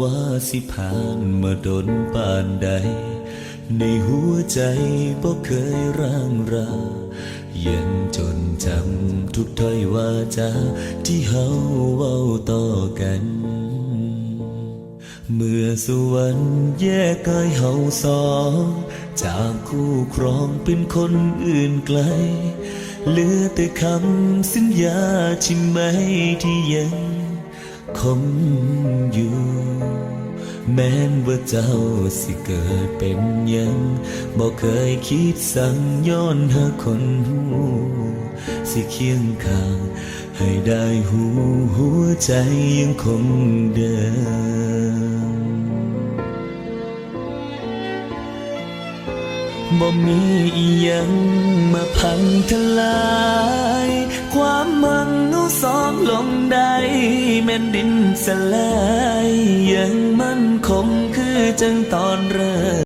ว่าสิผ่านมาดนปานใด ในหัวใจบ่เคยร่างรายังจนจำทุกถ้อยว่าจาที่เฮาเว้าต่อกัน เมื่อสวรรค์แยกกายเฮาสองจากคู่ครองเป็นคนอื่นไกล เหลือแต่คำสัญญาที่ไม่ที่ยังคงอยู่ แม้นว่าเจ้าสิเกิดเป็นยังบอกเคยคิดสั่งย้อนหาคนหูสิเคียงข้าง ให้ได้หูหัวใจยังคงเดิมบ่มีอีหยังมาพังทลาย ความมังเอาสองลงได้แม่นดินสลาย ยังมั่นคงคือจังตอนเริ่ม